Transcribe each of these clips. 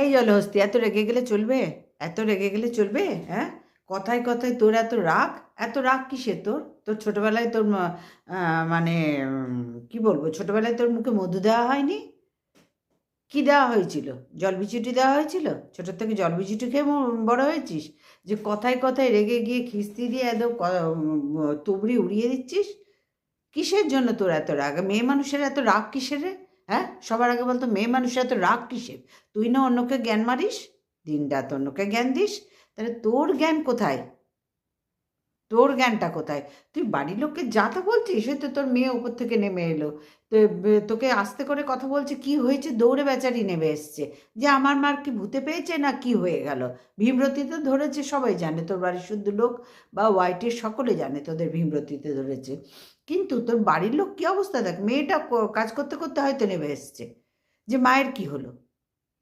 এই জলহস্তি এত রেগে গেলে চলবে? এত রেগে গেলে চলবে? হ্যাঁ? কথায় কথায় তোর এত রাগ? এত রাগ কিসে তোর? তোর ছোটোবেলায় তোর মানে কি বলব? ছোটোবেলায় তোর মুখে মধু দেওয়া হয়নি? কি দেওয়া হয়েছিল? জল বিচুটি দেওয়া হয়েছিল? ছোটোর থেকে জল বিচুটি খেয়ে বড় হয়েছিস? যে কথায় কথায় রেগে গিয়ে খিস্তি দিয়ে ক- তুবড়ি উড়িয়ে দিচ্ছিস? কিসের জন্য তোর এত রাগ? মেয়ে মানুষের এত রাগ কিসের রে? হ্যাঁ? সবার আগে বলতো, মেয়ে মানুষের এত রাগ কিসের? তুই না অন্যকে জ্ঞান মারিস? দিন রাত অন্যকে জ্ঞান দিস? তাহলে তোর জ্ঞান কোথায়? তোর জ্ঞানটা কোথায়? তুই বাড়ির লোককে যা তা বলছিস হয়তো তোর মেয়ে ওপর থেকে নেমে এলো। তো তোকে আস্তে করে কথা বলছে, কি হয়েছে? দৌড়ে বেচারি নেমে এসছে। যে আমার মার কি ভূতে পেয়েছে না কি হয়ে গেল? ভীমরতিতে ধরেছে, সবাই জানে, তোর বাড়ির শুদ্ধ লোক বা হোয়াইটের সকলে জানে, তোদের ভীমরতিতে ধরেছে। কিন্তু তোর বাড়ির লোক কি অবস্থা? দেখ, মেয়েটা কাজ করতে করতে হয়তো নেমে এসছে। যে মায়ের কি হলো?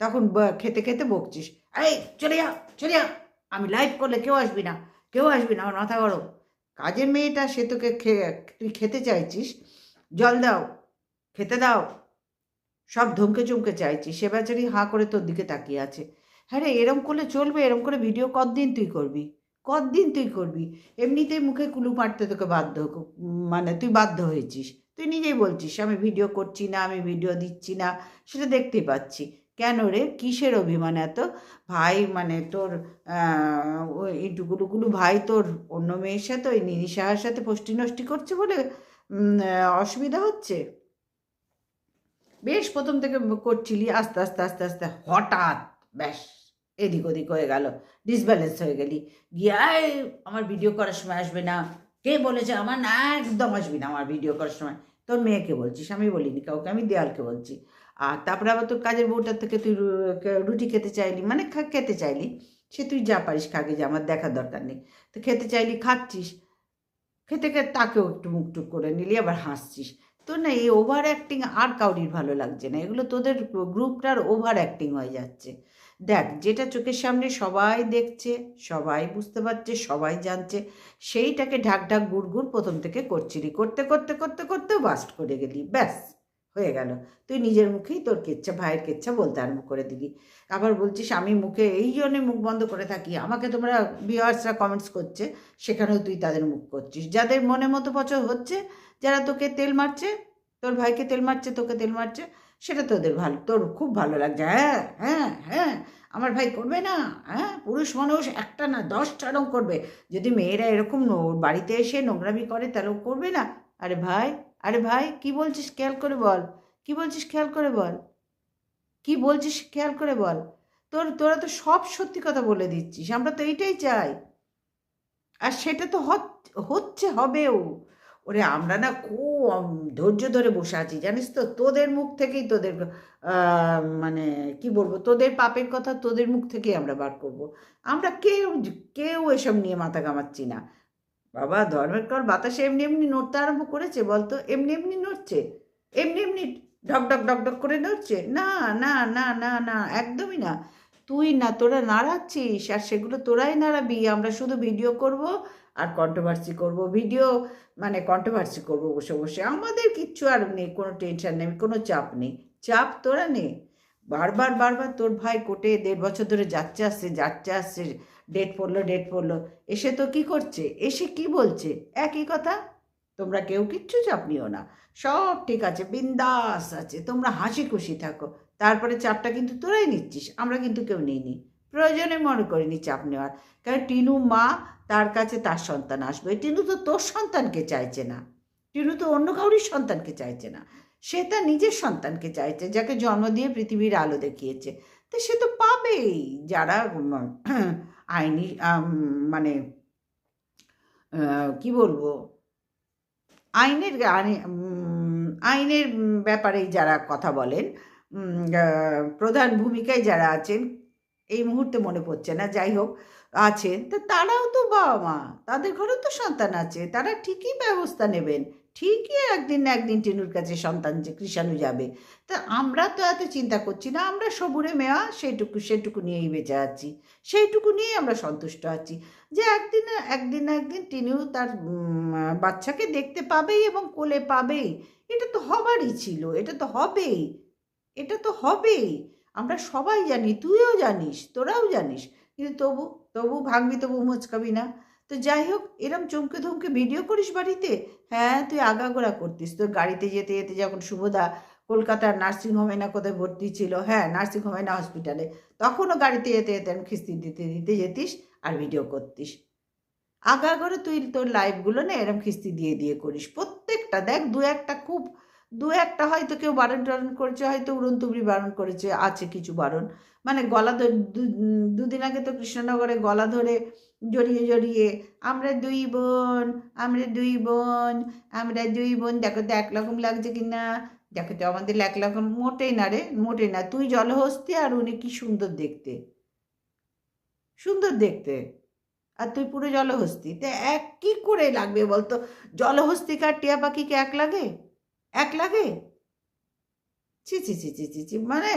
তখন খেতে খেতে বকছিস। এই, চলে যা চলে যা। আমি লাইভ করলে কেউ আসবি না, কেউ আসবি না, আমার মাথা গরম। কাজের মেয়েটা, সে তোকে তুই খেতে চাইছিস, জল দাও, খেতে দাও। সব ধমকে চমকে চাইছিস। সে বেচারি হাঁ করে তোর দিকে তাকিয়ে আছে। হ্যাঁ রে এরম করলে চলবে, এরম করে ভিডিও কতদিন তুই করবি? কতদিন তুই করবি? এমনিতেই মুখে কুলু মারতে তোকে বাধ্য মানে তুই বাধ্য হয়েছিস। তুই নিজেই বলছিস, আমি ভিডিও করছি না, আমি ভিডিও দিচ্ছি না, সেটা দেখতেই পাচ্ছি। কেন রে? কিসের অভিমান এত? ভাই মানে তোর টুকুটুকুলু ভাই তোর অন্য মেয়ের সাথে, ওই নিনি সাহার সাথে ফষ্টি নষ্টি করছে বলে অসুবিধা হচ্ছে? বেশ, প্রথম থেকে করছিলি, আস্তে আস্তে আস্তে আস্তে, হঠাৎ, ব্যাস। এদিক ওদিক হয়ে গেল ডিসব্যালেন্স হয়ে গেলি। গিয়ে "এই, আমার ভিডিও করার সময় আসবে না। কে বলেছে? আমার না একদম আসবি না আমার ভিডিও করার সময়। তোর মেয়েকে বলছিস আমি বলিনি কাউকে আমি দেয়ালকে বলছি। আর তারপরে আবার তোর কাজের বউটার থেকে তুই রুটি খেতে চাইলি? মানে খেতে চাইলি। সে তুই যা পারিস খাগে যে আমার দেখার দরকার নেই। তো খেতে চাইলি খাচ্ছিস। খেতে খেতে তাকেও একটু মুখ টুক করে নিলি আবার হাসছিস। তো না এই ওভার অ্যাক্টিং আর কাউরির ভালো লাগছে না। এগুলো তোদের গ্রুপটার ওভার অ্যাক্টিং হয়ে যাচ্ছে। দেখ, যেটা চোখের সামনে সবাই দেখছে, সবাই বুঝতে পারছে, সবাই জানছে, সেইটাকে ঢাক ঢাক গুড় গুড় প্রথম থেকে করছিলি। করতে করতে করতে করতে বাস্ট করে গেলি। ব্যাস, হয়ে গেল। তুই নিজের মুখেই তোর কেচ্ছা, ভাইয়ের কেচ্ছা বলতে আরম্ভ করে দিলি। আবার বলছিস, আমি মুখে এই জন্যে মুখ বন্ধ করে থাকি। আমাকে তোমরা ভিউয়ার্সরা কমেন্টস করছে, সেখানেও তুই তাদের মুখ করছিস। যাদের মনে মতো পছন্দ হচ্ছে, যারা তোকে তেল মারছে, তোর ভাইকে তেল মারছে, তোকে তেল মারছে সেটা তোদের ভালো, তোর খুব ভালো লাগছে হ্যাঁ হ্যাঁ হ্যাঁ আমার ভাই করবে না হ্যাঁ পুরুষ মানুষ একটা না দশটা রকম করবে, যদি মেয়েরা এরকম বাড়িতে এসে নোংরামি করে তাহলেও করবে না, আরে ভাই আরে ভাই, কি বলছিস খেয়াল করে বল, কি বলছিস খেয়াল করে বল, কি বলছিস খেয়াল করে বল, তোর, তোরা তো সব সত্যি কথা বলে দিচ্ছিস, আমরা তো এইটাই চাই, আর সেটা তো হচ- হচ্ছে হবেও ওরে, আমরা না খুব ধৈর্য ধরে বসে আছি, জানিস তো? তোদের মুখ থেকেই তোদের মানে কি বলব? তোদের পাপের কথা তোদের মুখ থেকেই আমরা বার করব। আমরা কেউ কেউ এসব নিয়ে মাথা কামাচ্ছি না। বাবা, ধর্মের কর, বাতাসে এমনি এমনি নড়তে আরম্ভ করেছে, বলতো, এমনি এমনি নড়ছে, এমনি এমনি ঢক ঢক ঢক ঢক করে নড়ছে। না না না না না, একদমই না। তুই না, তোরা নাড়াচ্ছিস, আর সেগুলো তোরাই নাড়াবি, আমরা শুধু ভিডিও করব আর কন্ট্রোভার্সি করব ভিডিও মানে কন্ট্রোভার্সি করব বসে বসে। আমাদের কিচ্ছু আর নেই, কোনো টেনশন নেই, কোনো চাপ নেই। চাপ তোরা নে। বারবার বারবার তোর ভাই কোর্টে দেড় বছর ধরে যাচ্ছে আসছে যাচ্ছে আসছে ডেট পড়ল ডেট পড়ল। এসে তো কি করছে? এসে কি বলছে? একই কথা। তোমরা কেউ কিচ্ছু চাপ নিও না। সব ঠিক আছে, বিন্দাস আছে। তোমরা হাসি খুশি থাকো। তারপরে চাপটা কিন্তু তোরাই নিচ্ছিস, আমরা কিন্তু কেউ নিইনি। প্রয়োজনে মনে করিনি চাপ নেওয়ার। কারণ টিনু মা তার কাছে তার সন্তান আসবে। টিনু তো তোর সন্তানকে চাইছে না। টিনু তো অন্য কাউরির সন্তানকে চাইছে না। সে তার নিজের সন্তানকে চাইছে, যাকে জন্ম দিয়ে পৃথিবীর আলো দেখিয়েছে। তো সে তো পাবেই। যারা আইনি মানে কি বলব? আইনের আইনে- আইনের ব্যাপারে যারা কথা বলেন প্রধান ভূমিকায় যারা আছেন এই মুহূর্তে মনে পড়ছে না, যাই হোক আছেন তো তারাও তো বাবা মা তাদের ঘরেও তো সন্তান আছে, তারা ঠিকই ব্যবস্থা নেবেন। ঠিকই একদিন না একদিন টিনুর কাছে সন্তান যে কৃষাণু যাবে। তা আমরা তো এত চিন্তা করছি না, আমরা সবুরে মেয়া, সেইটুকু সেটুকু নিয়েই বেঁচে আছি। সেইটুকু নিয়েই আমরা সন্তুষ্ট আছি। যে একদিন একদিন না একদিন টিনিও তার বাচ্চাকে দেখতে পাবেই এবং কোলে পাবেই। এটা তো হবারই ছিল, এটা তো হবেই, এটা তো হবেই। আমরা সবাই জানি, তুইও জানিস, তোরাও জানিস, কিন্তু তবু তবু ভাঙবি, তবু মুচকাবি না। তো যাই হোক, এরম চমকে ধমকে ভিডিও করিস বাড়িতে? হ্যাঁ তুই আগাগোড়া করতিস। তোর গাড়িতে যেতে যেতে যখন শুভদা কলকাতার নার্সিংহোমে না কোথায় ভর্তি ছিল হ্যাঁ নার্সিংহোমে না হসপিটালে, তখনও গাড়িতে যেতে যেতে আমি খিস্তি দিতে দিতে যেতিস আর ভিডিও করতিস। আগা করে তুই তোর লাইভগুলো না এরম খিস্তি দিয়ে দিয়ে করিস। প্রত্যেকটা দেখ, দু একটা খুব দু একটা হয়তো কেউ বারণ টারণ করেছে, হয়তো উড়ন তুবড়ি বারণ করেছে, আছে কিছু বারণ। মানে গলা দুদিন আগে তো কৃষ্ণনগরে গলা ধরে জড়িয়ে জড়িয়ে, আমরা দুই বোন, আমরা দুই বোন, আমরা দুই বোন, দেখো তো একরকম লাগছে কি না? দেখো তো আমাদের একরকম মোটেই না রে, মোটেই না। তুই জলহস্তি আর উনি কি সুন্দর দেখতে। সুন্দর দেখতে। আর তুই পুরো জলহস্তি। তে এক কি করে লাগবে বলতো? জলহস্তিকে আর টিয়া পাখিকে এক লাগে? এক লাগে? ছি ছি ছি ছি ছি ছি মানে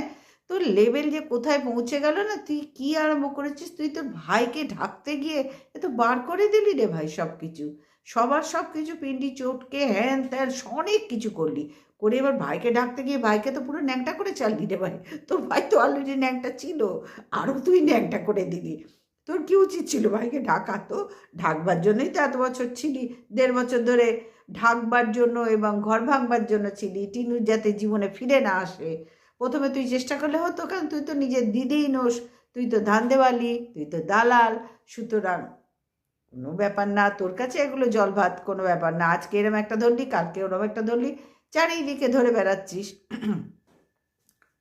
তোর লেভেল যে কোথায় পৌঁছে গেল না, তুই কি আরম্ভ করেছিস? তুই তোর ভাইকে ঢাকতে গিয়ে এ তো বার করে দিলি রে ভাই সব কিছু সবার সব কিছু পিন্ডি, চোটকে, হ্যান ত্যান, অনেক কিছু করলি। করে এবার ভাইকে ঢাকতে গিয়ে ভাইকে তো পুরো ন্যাংটা করে চাললি রে ভাই। তোর ভাই তো অলরেডি ন্যাংটা ছিল, আরও তুই ন্যাংটা করে দিলি। তোর কি উচিত ছিল ভাইকে ঢাকা? তো ঢাকবার জন্যই তো এত বছর ছিলি। দেড় বছর ধরে ঢাকবার জন্য এবং ঘর ভাঙবার জন্য ছিলি টিনুর যাতে জীবনে ফিরে না আসে। প্রথমে তুই চেষ্টা করলে হতো কারণ তুই তো নিজের দিদিই নোস, তুই তো ধান্দেওয়ালি তুই তো দালাল। সুতরাং কোনো ব্যাপার না, তোর কাছে এগুলো জল ভাত কোনো ব্যাপার না। আজকে এরম একটা ধরলি, কালকে ওরম একটা ধরলি চারিদিকে ধরে বেড়াচ্ছিস।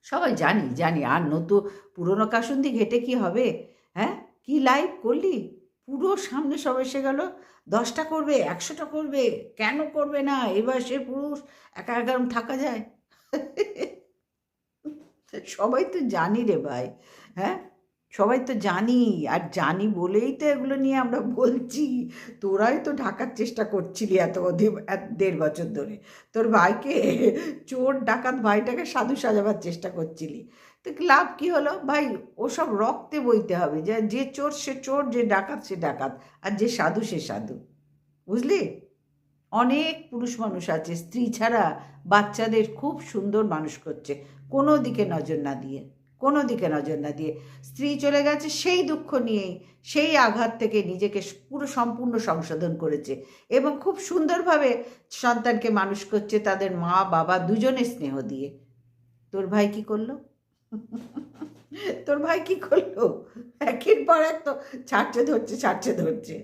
সবাই জানি জানি, আর নতুন পুরনো কাসুন্দি ঘেটে কি হবে? হ্যাঁ? কি লাইভ করলি? পুরো সামনে সব এসে গেল। দশটা করবে, একশোটা করবে, কেন করবে না? এবার সে পুরুষ একা একা থাকা যায়? সবাই তো জানি রে ভাই হ্যাঁ? সবাই তো জানি, আর জানি বলেই তো এগুলো নিয়ে আমরা বলছি। তোরাই তো ঢাকার চেষ্টা করছিলি এত দেড় বছর ধরে। তোর ভাইকে, চোর, ডাকাত ভাইটাকে সাধু সাজাবার চেষ্টা করছিলি। লাভ কি হলো? ভাই, ওসব রক্তে বইতে হবে। যে যে চোর সে চোর, যে ডাকাত সে ডাকাত, আর যে সাধু সে সাধু। বুঝলি? অনেক পুরুষ মানুষ আছে, স্ত্রী ছাড়া বাচ্চাদের খুব সুন্দর মানুষ করছে। কোনো দিকে নজর না দিয়ে, কোনো দিকে নজর না দিয়ে। স্ত্রী চলে গেছে, সেই দুঃখ নিয়েই, সেই আঘাত থেকে নিজেকে পুরো সম্পূর্ণ সংশোধন করেছে। এবং খুব সুন্দরভাবে সন্তানকে মানুষ করছে তাদের মা, বাবা দুজনে স্নেহ দিয়ে। তোর ভাই কি করল? তোর ভাই কি করল? একের পর এক তো ছাড়ছে, ধরছে ছাড়ছে ধরছে,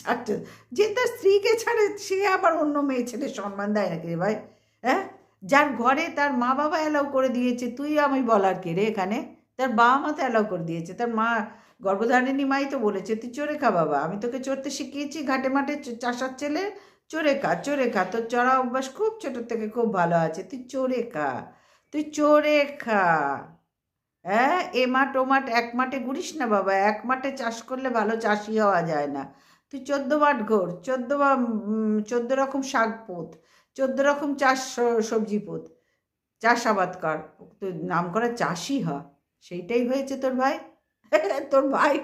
ছাড়ছে। যে তার স্ত্রীকে ছাড়ে, সে আবার অন্য মেয়ে ছেলে সম্মান দেয় নাকি রে ভাই? হ্যাঁ? যার ঘরে তার মা বাবা অ্যালাউ করে দিয়েছে, তুই আমি বলার কে রে এখানে? তার বাবা মা তো অ্যালাউ করে দিয়েছে, তার মা গর্ভধারিণী মাই তো বলেছে, তুই চোরে খা বাবা, আমি তোকে চড়তে শিখিয়েছি, ঘাটে মাঠে চাষার ছেলে, চোরে খা চোরে খা, তোর চড়া অভ্যাস খুব ছোটোর থেকে খুব ভালো আছে, তুই চোরে খা, তুই চোরে খা। হ্যাঁ এ মাঠ, ও মাঠ, এক মাঠে ঘুরিস না বাবা। এক মাঠে চাষ করলে ভালো চাষি হওয়া যায় না। তুই চোদ্দ মাঠ ঘোর। চোদ্দ বা চোদ্দ রকম শাক পোত। চোদ্দ রকম চাষ সবজি পোত। চাষাবাদ কর। তুই নাম করা চাষি হ। সেইটাই হয়েছে তোর ভাই। তোর ভাই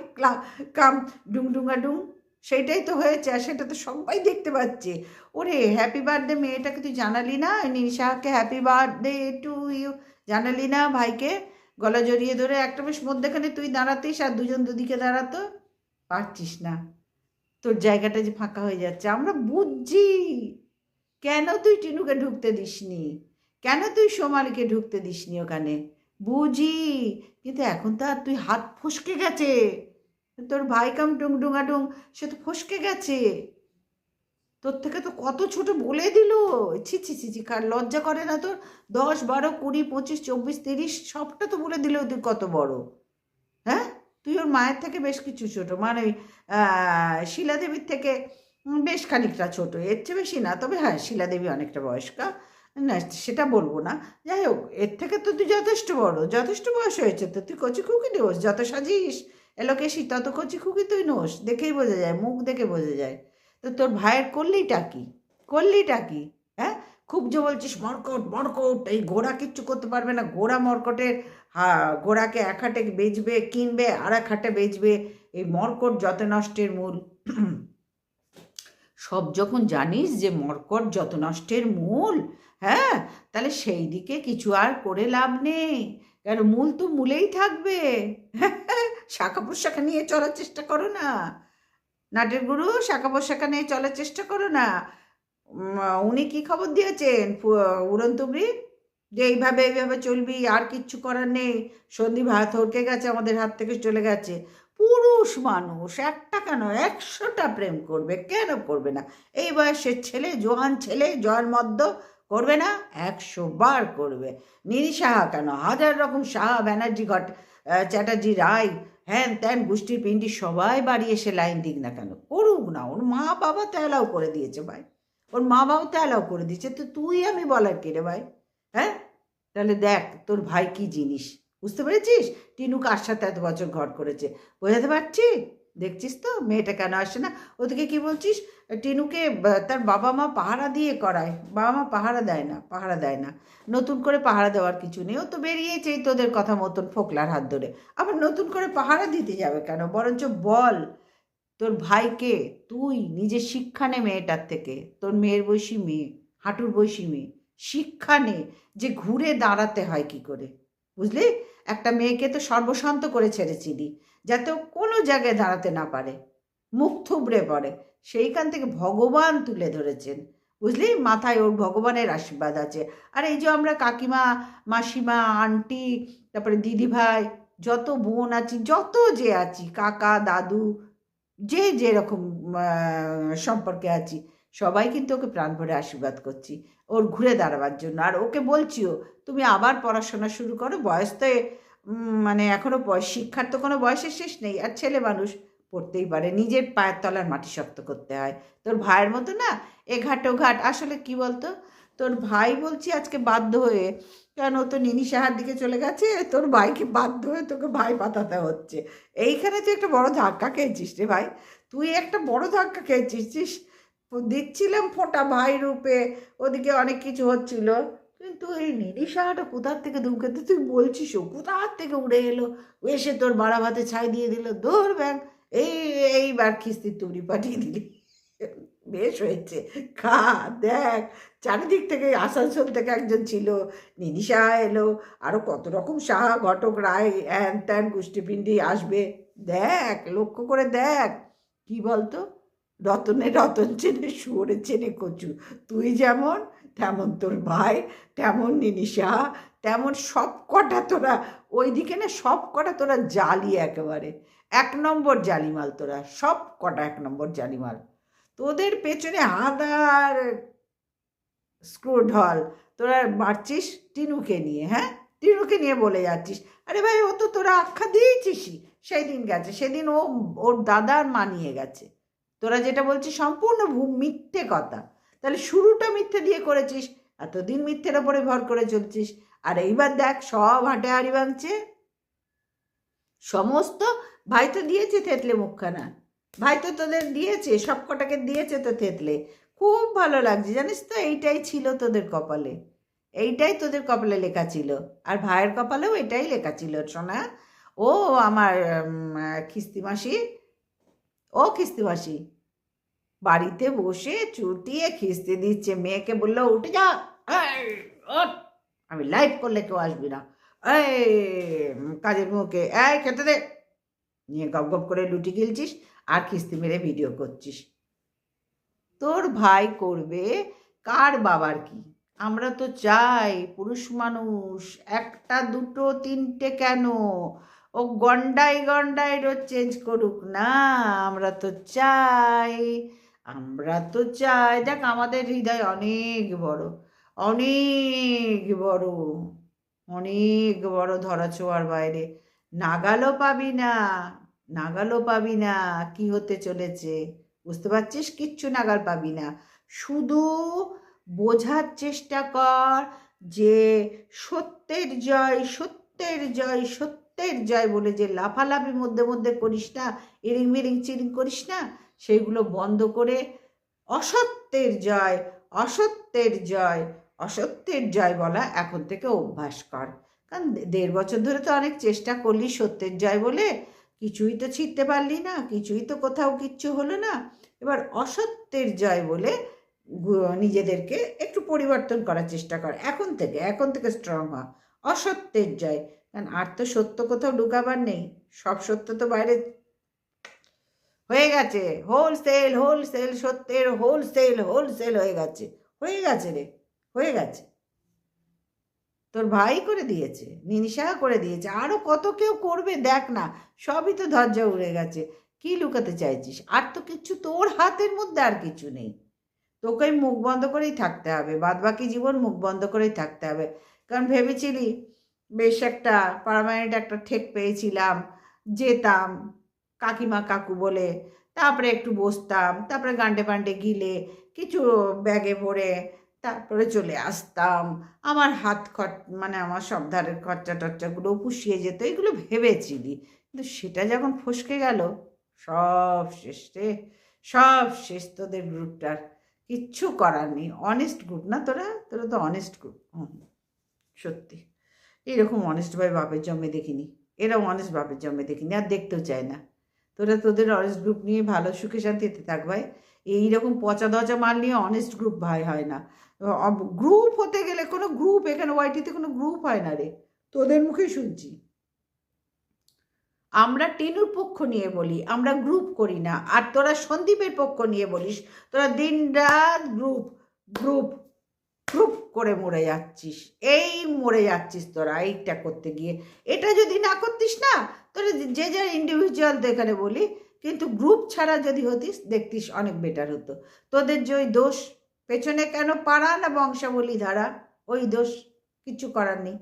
কাম ডুং ডুঙ্গা ডুং সেইটাই তো হয়েছে, আর সেটা তো সবাই দেখতে পাচ্ছে। ওরে হ্যাপি বার্থডে মেয়েটাকে তুই জানালি না? নিশাকে হ্যাপি বার্থডে টু ইউ জানালি না ভাইকে? গলা জড়িয়ে ধরে একটা বেশ মধ্যেখানে তুই দাঁড়াতিস আর দুজন দুদিকে দাঁড়াতো, পারছিস না। তোর জায়গাটা যে ফাঁকা হয়ে যাচ্ছে। আমরা বুঝছি। কেন তুই টিনুকে ঢুকতে দিসনি? কেন তুই সোমালিকে ঢুকতে দিসনি ওখানে? বুঝি। কিন্তু এখন তো আর তুই হাত ফসকে গেছে। তোর ভাই কাম ডুং ডুঙা ডুং সে তো ফসকে গেছে। তোর থেকে তো কত ছোট বলে দিল। ছি ছি ছি ছি, কার লজ্জা করে না তোর? দশ, বারো, কুড়ি, পঁচিশ, চব্বিশ, তিরিশ, সবটা তো বলে দিল তুই কত বড়। হ্যাঁ? তুই ওর মায়ের থেকে বেশ কিছু ছোট। মানে শিলাদেবীর থেকে বেশ খানিকটা ছোট। এর চেয়ে বেশি না। তবে হ্যাঁ শিলাদেবী অনেকটা বয়স্কা। না, সেটা বলব না। যাই হোক, এর থেকে তো তুই যথেষ্ট বড়। যথেষ্ট বয়স হয়েছে তো। তুই কচি খুকি নোস, যত সাজিস, এলোকেশি, তত কচি খুকি তুই নোস। দেখেই বোঝা যায়, মুখ দেখে বোঝা যায়। তো তোর ভাইয়ের করলিটা কি? করলিটা কি? হ্যাঁ? খুব যে বলছিস মরকট মরকট, এই ঘোড়া কিচ্ছু করতে পারবে না। ঘোড়া মরকটের ঘোড়াকে এক হাটে বেচবে, কিনবে, আর এক হাটে বেচবে। এই মর্কট যত নষ্টের মূল। সব যখন জানিস যে মর্কট যত নষ্টের মূল হ্যাঁ? তাহলে সেই দিকে কিছু আর করে লাভ নেই। কেন? মূল তো মূলেই থাকবে। শাখা পোশাখা নিয়ে চলার চেষ্টা করো না। নাটের গুরু, শাখা পোশাখা নিয়ে চলার চেষ্টা করো না। উনি কি খবর দিয়েছেন? ফু- উড়ন যে এইভাবে এইভাবে চলবি, আর কিচ্ছু করার নেই। সন্দীপ ভাত হরকে গেছে, আমাদের হাত থেকে চলে গেছে। পুরুষ মানুষ একটা কেন? একশোটা প্রেম করবে, কেন করবে না? এই বয়সের ছেলে, জোয়ান ছেলে জোয়ান মদ্য করবে না? একশো বার করবে। নীল সাহা কেন? হাজার রকম সাহা ব্যানার্জি ঘট চ্যাটার্জি রায় হ্যান ত্যান, গোষ্ঠীর পিন্ডি সবাই বাড়ি এসে লাইন দিক না কেন? করুক না, ওর মা বাবা তো অ্যালাউ করে দিয়েছে ভাই। ওর মা বাবা তো অ্যালাউ করে দিয়েছে, তো তুই আমি বলার কে রে ভাই? হ্যাঁ? তাহলে দেখ, তোর ভাই কি জিনিস? বুঝতে পেরেছিস? টিনু কার সাথে এত বছর ঘর করেছে? বোঝাতে পারছি? দেখছিস তো? মেয়েটা কেন আসে না? ওদেরকে কি বলছিস? টিনুকে তার বাবা মা পাহারা দিয়ে করায়। বাবা মা পাহারা দেয় না, পাহারা দেয় না। নতুন করে পাহারা দেওয়ার কিছু নেই। ও তো বেরিয়েছেই তোদের কথা মতন ফোকলার হাত ধরে। আবার নতুন করে পাহারা দিতে যাবে কেন? বরঞ্চ বল, তোর ভাইকে, তুই নিজে শিক্ষা নে মেয়েটার থেকে। তোর মেয়ের বয়সী মেয়ে, হাঁটুর বয়সী মেয়ে। শিক্ষা নে যে ঘুরে দাঁড়াতে হয় কি করে। বুঝলি? একটা মেয়েকে তো সর্বশান্ত করে ছেড়েছিলি, যাতে ও কোনো জায়গায় দাঁড়াতে না পারে। মুখ থুবড়ে পড়ে। সেইখান থেকে ভগবান তুলে ধরেছেন। বুঝলি? মাথায় ওর ভগবানের আশীর্বাদ আছে। আর এই যে আমরা কাকিমা, মাসিমা, আন্টি, তারপরে দিদিভাই, যত বোন আছি, যত যে আছি, কাকা, দাদু, যে যেরকম সম্পর্কে আছি, সবাই কিন্তু ওকে প্রাণ ভরে আশীর্বাদ করছি, ওর ঘুরে দাঁড়াবার জন্য। আর ওকে বলছিও, তুমি আবার পড়াশোনা শুরু করো, বয়স তো মানে এখনও শিক্ষার তো কোনো বয়সের শেষ নেই, আর ছেলে মানুষ পড়তেই পারে। নিজের পায়ের তলার মাটি শক্ত করতে হয়। তোর ভাইয়ের মতো না? এ ঘাট ঘাট। আসলে কি বলতো? তোর ভাই বলছি আজকে বাধ্য হয়ে কেন ও তো নিনি সাহার দিকে চলে গেছে, তোর ভাইকে বাধ্য হয়ে তোকে ভাই পাতাতে হচ্ছে। এইখানে তুই একটা বড় ধাক্কা খেয়েছিস রে ভাই। তুই একটা বড় ধাক্কা খেয়েছিস দিচ্ছিলাম ফোঁটা ভাই রূপে, ওদিকে অনেক কিছু হচ্ছিল। কিন্তু এই নিরি সাহাটা কোথার থেকে ধুমকে তো তুই বলছিস ও কোথার থেকে উড়ে এলো? এসে তোর বাড়া ভাতে ছাই দিয়ে দিল দৌড় ব্যাং এই, এইবার খিস্তির তুবড়ি পাঠিয়ে দিলি। বেশ হয়েছে। খা, দেখ, চারিদিক থেকে আসানসোল থেকে একজন ছিল সাহা এলো আরও কত রকম সাহা ঘটক, রায়, হ্যান ত্যান গোষ্ঠীপিণ্ডি আসবে। দেখ, লক্ষ্য করে দেখ। কি বলতো? রতনে রতন চেনে, শুয়োরে চেনে কচু। তুই যেমন, তেমন তোর ভাই, তেমন নিনি সাহা তেমন সব কটা তোরা, ওইদিকে না সব কটা তোরা জালি একেবারে। এক নম্বর জালিমাল তোরা, সব কটা এক নম্বর জালিমাল। তোদের পেছনে হাদার স্ক্রু তোরা মারছিস টিনুকে নিয়ে হ্যাঁ? টিনুকে নিয়ে বলে যাচ্ছিস। আরে ভাই, ও তো তোরা আখ্যা দিয়েছিসই। সেই দিন গেছে, সেদিন ও, ওর দাদার মানিয়ে গেছে। তোরা যেটা বলছিস সম্পূর্ণ মিথ্যে কথা। তাহলে শুরুটা মিথ্যে দিয়ে করেছিস, এতদিন মিথ্যের ওপরে ভর করে চলছিস। আর এইবার দেখ, সব হাঁটে হাড়ি ভাঙছে। সমস্ত ভাই তো দিয়েছে থেতলে মুখখানা। ভাই তো তোদের দিয়েছে সব কটাকে দিয়েছে তো থেতলে। খুব ভালো লাগছে, জানিস তো এইটাই ছিল তোদের কপালে। এইটাই তোদের কপালে লেখা ছিল। আর ভাইয়ের কপালেও এটাই লেখা ছিল, সোনা। ও আমার খিস্তি মাসি। ও খিস্তি মাসি। বাড়িতে বসে চুটিয়ে খিস্তি দিচ্ছে, মেয়েকে বলল, উঠে যা। আমি লাইভ করলে কেউ আসবি না। এই, কাজের মুখে। এই, খেতে দে। নিয়ে গপ গপ করে লুটি গিলছিস আর কিস্তি মেরে ভিডিও করছিস। তোর ভাই করবে, কার বাবার কি? আমরা তো চাই পুরুষ মানুষ, একটা, দুটো, তিনটে কেন? ও গন্ডাই গন্ডাই রোজ চেঞ্জ করুক না। আমরা তো চাই, আমরা তো চাই। দেখ, আমাদের হৃদয় অনেক বড় অনেক বড়। অনেক বড় ধরাছোঁয়ার বাইরে। নাগালও পাবি না, নাগালও পাবি না, কি হতে চলেছে? বুঝতে পারছিস? কিচ্ছু নাগাল পাবি না। শুধু বোঝার চেষ্টা কর যে সত্যের জয় সত্যের জয় সত্যের জয় বলে যে লাফালাফি মধ্যে মধ্যে করিস না, ইরিং মিরিং চিরিং করিস না, সেইগুলো বন্ধ করে অসত্যের জয় অসত্যের জয় অসত্যের জয় বলা এখন থেকে অভ্যাস কর। কারণ দেড় বছর ধরে তো অনেক চেষ্টা করলি সত্যের জয় বলে। কিছুই তো ছিঁড়তে পারলি না, কিছুই তো কোথাও কিচ্ছু হলো না। এবার অসত্যের জয় বলে নিজেদেরকে একটু পরিবর্তন করার চেষ্টা কর। এখন থেকে এখন থেকে স্ট্রং হ। অসত্যের জয়। কারণ আর তো সত্য কোথাও ঢুকাবার নেই। সব সত্য তো বাইরে হয়ে গেছে। হোলসেল হোলসেল সত্যের হোলসেল হোলসেল হয়ে গেছে। হয়ে গেছে রে। হয়ে গেছে। তোর ভাই করে দিয়েছে, নিনিশা করে দিয়েছে আরও কত কেউ করবে দেখ না, সবই তো ধৈর্য উড়ে গেছে, কি লুকাতে চাইছিস? আর তো কিছু তোর হাতের মধ্যে আর কিছু নেই। তোকে মুখ বন্ধ করেই থাকতে হবে বাদ বাকি জীবন মুখ বন্ধ করেই থাকতে হবে। কারণ ভেবেছিলি, বেশ একটা পারমানেন্ট একটা ঠেক পেয়েছিলাম, যেতাম, কাকিমা কাকু বলে, তারপরে একটু বসতাম, তারপরে গান্ডে পান্ডে গিলে, কিছু ব্যাগে ভরে তারপরে চলে আসতাম। আমার হাত খর মানে আমার সব ধারের খরচা টরচাগুলো পুষিয়ে যেত, এগুলো ভেবেছিলি। কিন্তু সেটা যখন ফসকে গেল, সব শেষ রে, সব শেষ তোদের গ্রুপটার। কিচ্ছু করার নেই। অনেস্ট গ্রুপ না তোরা? তোরা তো অনেস্ট গ্রুপ সত্যি। এরকম অনেস্ট ভাই বাপের জন্মে দেখিনি। এরকম অনেস্ট বাপের জন্মে দেখিনি। আর দেখতেও চায় না। তোরা তোদের অনেস্ট গ্রুপ নিয়ে ভালো সুখে শান্তিতে থাক ভাই। এইরকম পচা দচা মাল নিয়ে অনেস্ট গ্রুপ ভাই হয় না। গ্রুপ হতে গেলে কোনো গ্রুপ এখানে ওয়াইটিতে কোনো গ্রুপ হয় না রে। তোদের মুখে শুনছি। আমরা টিনুর পক্ষ নিয়ে বলি, আমরা গ্রুপ করি না। আর তোরা সন্দীপের পক্ষ নিয়ে বলিস, তোরা দিন রাত গ্রুপ গ্রুপ গ্রুপ করে মরে যাচ্ছিস। এই মরে যাচ্ছিস তোরা, এইটা করতে গিয়ে। এটা যদি না করতিস না, তোরা যে, যা ইন্ডিভিজুয়াল তো এখানে বলি, কিন্তু গ্রুপ ছাড়া যদি হতিস, দেখতিস অনেক বেটার হতো। তোদের যে ওই দোষ পেছনে কেন পাড়া না বংশাবলী ধারা? ওই দোষ কিছু করার নেই।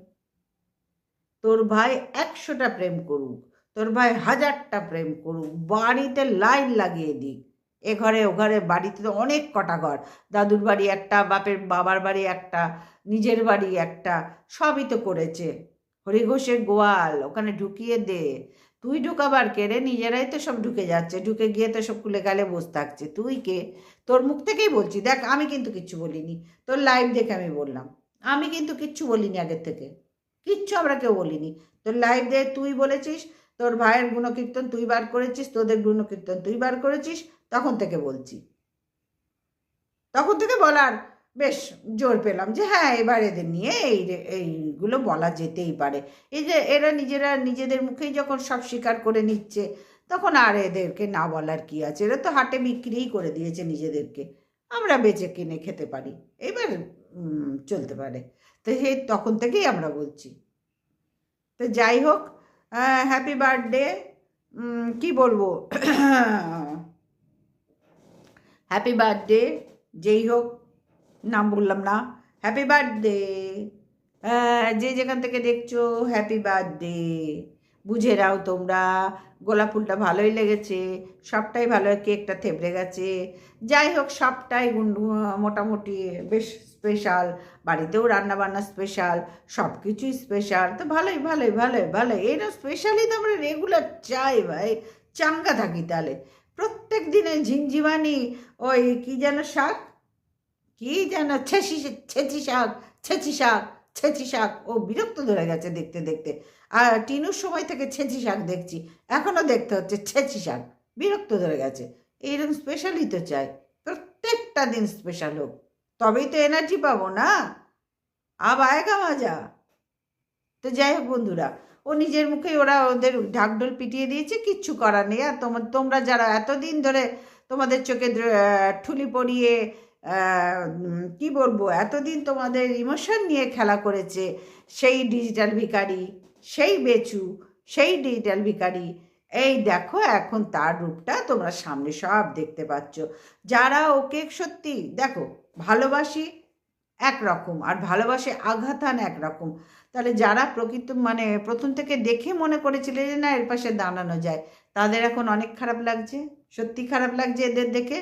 তোর ভাই একশোটা প্রেম করুক, তোর ভাই হাজারটা প্রেম করুক, বাড়িতে লাইন লাগিয়ে দিক। এ ঘরে ও ঘরে বাড়িতে তো অনেক কটা ঘর। দাদুর বাড়ি একটা, বাপের, বাবার বাড়ি একটা, নিজের বাড়ি একটা, সবই তো করেছে। হরিঘোষের গোয়াল, ওখানে ঢুকিয়ে দে। তুই ঢুকাবার কে রে? নিজেরাই তো সব ঢুকে যাচ্ছে। ঢুকে গিয়ে তো সব কুলে গালে বসে থাকছে। তুই কে? তোর মুখ থেকেই বলছি। দেখ, আমি কিন্তু কিচ্ছু বলিনি। তোর লাইভ দেখে আমি বললাম। আমি কিন্তু কিচ্ছু বলিনি আগের থেকে। কিচ্ছু আমরা কেউ বলিনি। তোর লাইভ দে তুই বলেছিস, তোর ভাইয়ের গুণকীর্তন তুই বার করেছিস, তোদের গুণকীর্তন তুই বার করেছিস, তখন থেকে বলছি। তখন থেকে বলার। বেশ জোর পেলাম যে হ্যাঁ এবার এদের নিয়ে এই এইগুলো বলা যেতেই পারে। এই যে, এরা নিজেরা নিজেদের মুখেই যখন সব স্বীকার করে নিচ্ছে, তখন আর এদেরকে না বলার কি আছে? এরা তো হাটে বিক্রিই করে দিয়েছে নিজেদেরকে। আমরা বেচে কিনে খেতে পারি। এবার চলতে পারে। তো সেই তখন থেকেই আমরা বলছি। তো যাই হোক হ্যাপি বার্থডে। কি বলব? হ্যাপি বার্থডে, যেই হোক। নাম বললাম না। হ্যাপি বার্থডে যে যেখান থেকে দেখছ হ্যাপি বার্থডে বুঝে নাও তোমরা, গোলাপ ফুলটা ভালোই লেগেছে, সবটাই ভালো কেকটা থেবড়ে গেছে। যাই হোক, সবটাই মোটামুটি বেশ স্পেশাল বাড়িতেও রান্না বান্না স্পেশাল সব কিছুই স্পেশাল তো ভালোই ভালোই ভালোই ভালোই। এরকম স্পেশালি তো আমরা রেগুলার চাই ভাই, চাঙ্গা থাকি তাহলে। প্রত্যেক দিনে ঝিমঝিমানি, ওই কি যেন শাক? কি যেন ছেঁচি ছেঁচি শাক ছেঁচি শাক ছেঁচি শাক। ও বিরক্ত ধরে গেছে দেখতে দেখতে। আর টিনুর সময় থেকে ছেঁচি শাক দেখছি। এখনও দেখতে হচ্ছে ছেঁচি শাক। বিরক্ত ধরে গেছে। এইরকম স্পেশালই তো চাই। প্রত্যেকটা দিন স্পেশাল হোক। তবেই তো এনার্জি পাবো না? আব আয়গা মাজা। তো যাই হোক বন্ধুরা, ও নিজের মুখেই ওরা ওদের ঢাকঢোল পিটিয়ে দিয়েছে। কিচ্ছু করার নেই। আর তোমার তোমরা যারা এতদিন ধরে তোমাদের চোখে ঠুলি পরিয়ে কি বলব, এতদিন তোমাদের ইমোশন নিয়ে খেলা করেছে। সেই ডিজিটাল ভিকারি সেই বেচু, সেই ডিজিটাল ভিকারি এই দেখো এখন তার রূপটা তোমরা সামনে সব দেখতে পাচ্ছ। যারা ওকে সত্যি দেখো, ভালোবাসি একরকম আর ভালোবাসে আঘাতান একরকম। তাহলে যারা প্রকৃত মানে প্রথম থেকে দেখে মনে করেছিল যে না, এর পাশে দাঁড়ানো যায়, তাদের এখন অনেক খারাপ লাগছে? সত্যি খারাপ লাগছে এদের দেখে?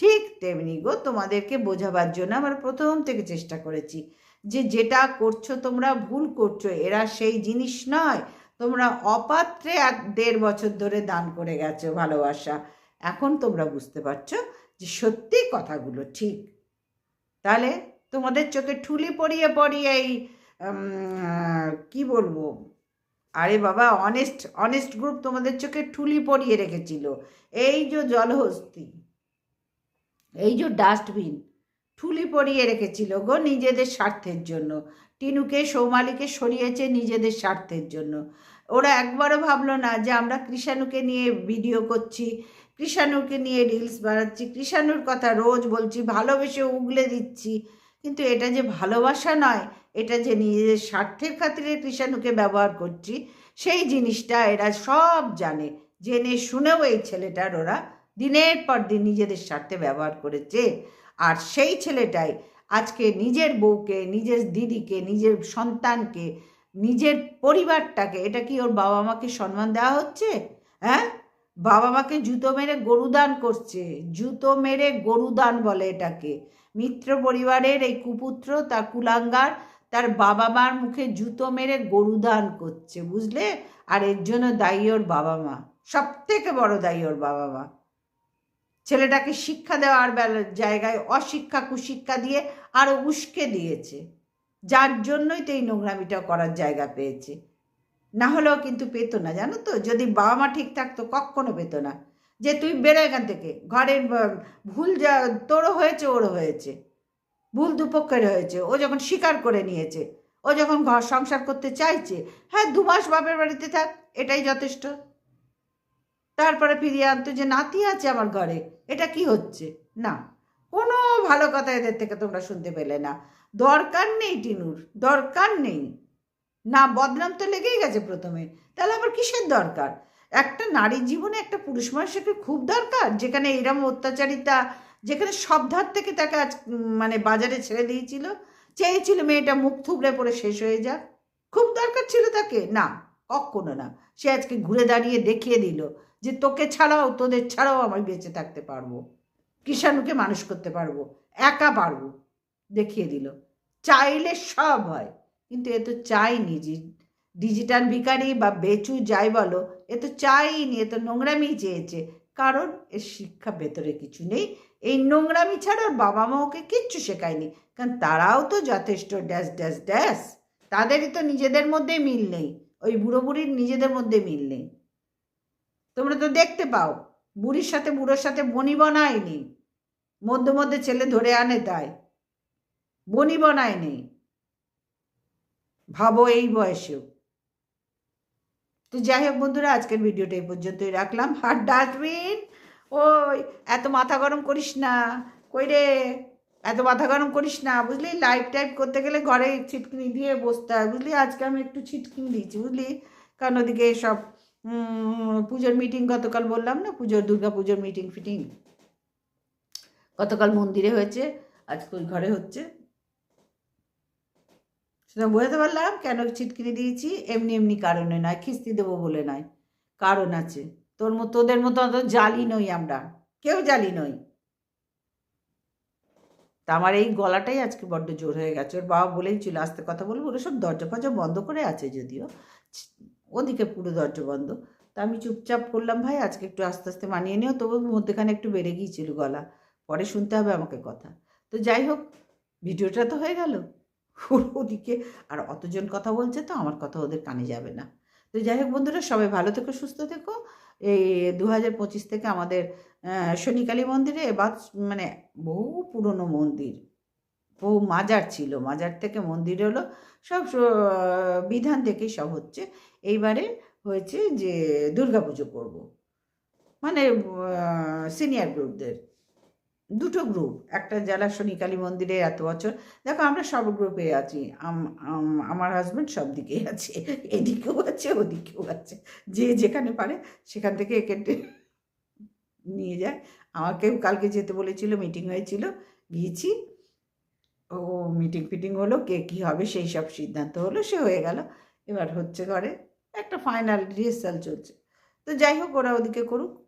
ঠিক তেমনি গো তোমাদেরকে বোঝাবার জন্য আমরা প্রথম থেকে চেষ্টা করেছি যে যেটা করছ তোমরা ভুল করছ, এরা সেই জিনিস নয়। তোমরা অপাত্রে এক দেড় বছর ধরে দান করে গেছো ভালোবাসা। এখন তোমরা বুঝতে পারছ যে সত্যি কথাগুলো ঠিক। তাহলে তোমাদের চোখে ঠুলি পড়িয়ে পড়িয়ে এই কি বলব? আরে বাবা অনেস্ট অনেস্ট গ্রুপ তোমাদের চোখে ঠুলি পড়িয়ে রেখেছিল। এই যে জলহস্তি। এই যে ডাস্টবিন ঠুলি পরিয়ে রেখেছিল গো নিজেদের স্বার্থের জন্য। টিনুকে, সৌমালিকে সরিয়েছে নিজেদের স্বার্থের জন্য। ওরা একবারও ভাবলো না যে আমরা কৃষাণুকে নিয়ে ভিডিও করছি, কৃষাণুকে নিয়ে রিলস বানাচ্ছি, কৃষাণুর কথা রোজ বলছি, ভালোবেসে উগলে দিচ্ছি। কিন্তু এটা যে ভালোবাসা নয়, এটা যে নিজেদের স্বার্থের খাতিরে কৃষাণুকে ব্যবহার করছি, সেই জিনিসটা এরা সব জানে, জেনে শুনেও এই ছেলেটার ওরা দিনের পর দিন নিজেদের স্বার্থে ব্যবহার করেছে। আর সেই ছেলেটাই আজকে নিজের বউকে, নিজের দিদিকে, নিজের সন্তানকে, নিজের পরিবারটাকে, এটা কি ওর বাবা মাকে সম্মান দেওয়া হচ্ছে? হ্যাঁ? বাবা মাকে জুতো মেরে গরুদান করছে। জুতো মেরে গরুদান বলে এটাকে। মিত্র পরিবারের এই কুপুত্র, তার কুলাঙ্গার, তার বাবা মার মুখে জুতো মেরে গরুদান করছে, বুঝলে? আর এর জন্য দায়ী ওর বাবা মা। সব থেকে বড় দায়ী ওর বাবা মা। ছেলেটাকে শিক্ষা দেওয়ার জায়গায় অশিক্ষা, কুশিক্ষা দিয়ে আরও উস্কে দিয়েছে। যার জন্যই তো এই নোংরামিটা করার জায়গা পেয়েছে। না হলেও কিন্তু পেতো না, জানো তো? যদি বাবা মা ঠিক থাকতো, কখনো পেতো না। যে তুই বেরো এখান থেকে। ঘরের ভুল যা, তোরও হয়েছে, ওরও হয়েছে। ভুল দুপক্ষের হয়েছে। ও যখন স্বীকার করে নিয়েছে, ও যখন ঘর সংসার করতে চাইছে হ্যাঁ দু মাস বাপের বাড়িতে থাক, এটাই যথেষ্ট। তারপরে ফিরিয়ে আনতো যে, নাতি আছে আমার ঘরে। এটা কি হচ্ছে? না, কোনো ভালো কথা এদের থেকে তোমরা শুনতে পেলে না। দরকার নেই টিনুর, দরকার নেই। না, বদনাম তো লেগেই গেছে প্রথমে। তাহলে আবার কিসের দরকার? একটা নারীর জীবনে একটা পুরুষ মানুষের খুব দরকার, যেখানে এরম অত্যাচারিতা, যেখানে সব ধার থেকে তাকে আজ মানে বাজারে ছেড়ে দিয়েছিল। চেয়েছিল মেয়েটা মুখ থুবড়ে পড়ে শেষ হয়ে যাক। খুব দরকার ছিল তাকে? না কখনো না। সে আজকে ঘুরে দাঁড়িয়ে দেখিয়ে দিল যে তোকে ছাড়াও, তোদের ছাড়াও আমি বেঁচে থাকতে পারব। কিষাণুকে মানুষ করতে পারব, একা পারব, দেখিয়ে দিল। চাইলে সব হয়, কিন্তু এ তো চাইনি যে ডিজিটাল ভিকারি বা বেচু যাই বলো, এ তো চাইনি, এ তো নোংরামি চেয়েছে। কারণ এর শিক্ষা ভেতরে কিছু নেই। এই নোংরামি ছাড়া ওর বাবা মা ওকে কিচ্ছু শেখায়নি। কারণ তারাও তো যথেষ্ট ড্যাশ ড্যাশ ড্যাশ। তাদেরই তো নিজেদের মধ্যে মিল নেই। ওই বুড়ো বুড়ির নিজেদের মধ্যে মিল নেই। তোমরা তো দেখতে পাও, বুড়ির সাথে বুড়োর সাথে বনি বনায়নি। মধ্যে মধ্যে ছেলে ধরে আনে তাই। বনি বনায় নেই ভাবো এই বয়সেও। তো যাই হোক বন্ধুরা, আজকের ভিডিওটা এই পর্যন্তই রাখলাম। আর ডাস্টবিন, ওই এত মাথা গরম করিস না। কই রে? এত মাথা গরম করিস না, বুঝলি? লাইভ টাইপ করতে গেলে ঘরে ছিটকিনি দিয়ে বসতে হয়, বুঝলি? আজকে আমি একটু ছিটকিনি দিয়েছি, বুঝলি? কারণ ওদিকে সব পুজোর মিটিং গতকাল বললাম না, পুজোর, দুর্গা পুজোর মিটিং ফিটিং গতকাল মন্দিরে হয়েছে, আজকে ওই ঘরে হচ্ছে। সেটা বোঝাতে পারলাম, কেন ছিটকিনি দিয়েছি? এমনি এমনি কারণে নয়, খিস্তি দেবো বলে নয়, কারণ আছে। তোর মতো, তোদের মতো অত জালি নই আমরা, কেউ জালি নই। তা আমার এই গলাটাই আজকে বড্ড জোর হয়ে গেছে। ওর বাবা বলেই ছিল, আস্তে কথা বলব ওরা সব দরজা ফরজা বন্ধ করে আছে যদিও। ওদিকে পুরো দরজা বন্ধ। তা আমি চুপচাপ করলাম, ভাই, আজকে একটু আস্তে আস্তে মানিয়ে নিও। তবু মধ্যেখানে একটু বেড়ে গিয়েছিল গলা। পরে শুনতে হবে আমাকে কথা। তো যাই হোক, ভিডিওটা তো হয়ে গেল। ওদিকে আর অতজন কথা বলছে তো, আমার কথা ওদের কানে যাবে না। তো যাই হোক বন্ধুরা, সবাই ভালো থেকো, সুস্থ থেকো। এই দু হাজার পঁচিশ থেকে আমাদের শনিকালী মন্দিরে বা মানে বহু পুরনো মন্দির, বহু মাজার ছিল। মাজার থেকে মন্দির হলো, সব বিধান থেকেই সব হচ্ছে। এইবারে হয়েছে যে দুর্গা পুজো করব। মানে সিনিয়র গ্রুপদের দুটো গ্রুপ একটা যারা শনিকালী মন্দিরে এত বছর, দেখো আমরা সব গ্রুপে আছি। আম- আম- আমার হাজব্যান্ড সব দিকেই আছে। এদিকেও আছে, ওদিকেও আছে। যে যেখানে পারে, সেখান থেকে একে নিয়ে যায়। আমাকেও কালকে যেতে বলেছিল মিটিং হয়েছিল, গিয়েছি। ও মিটিং ফিটিং হলো, কে কী হবে সেই সব সিদ্ধান্ত হলো, সে হয়ে গেল। এবার হচ্ছে ঘরে একটা ফাইনাল রিহার্সাল চলছে। তো যাই হোক, ওরা ওদিকে করুক।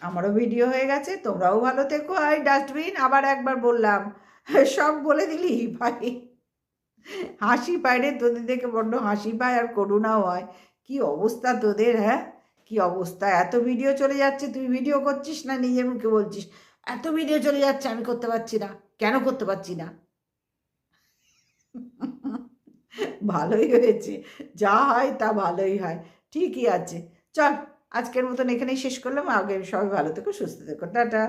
আমারও ভিডিও হয়ে গেছে, তোমরাও ভালো থেকো। আর ডাস্টবিন আবার একবার বললাম। সব বলে দিলি, ভাই। হাসি পায় রে, তোদের দেখে বড্ড হাসি পায়, আর করুণাও হয়। কি অবস্থা তোদের হ্যাঁ? কি অবস্থা? এত ভিডিও চলে যাচ্ছে, তুই ভিডিও করছিস না নিজের মুখে বলছিস? এত ভিডিও চলে যাচ্ছে, আমি করতে পারছি না। কেন করতে পারছি না? ভালোই হয়েছে। যা হয় তা ভালোই হয়। ঠিকই আছে। চল, আজকের মতন এখানেই শেষ করলাম। আগে সবাই ভালো থেকো, সুস্থ থেকো। টাটা।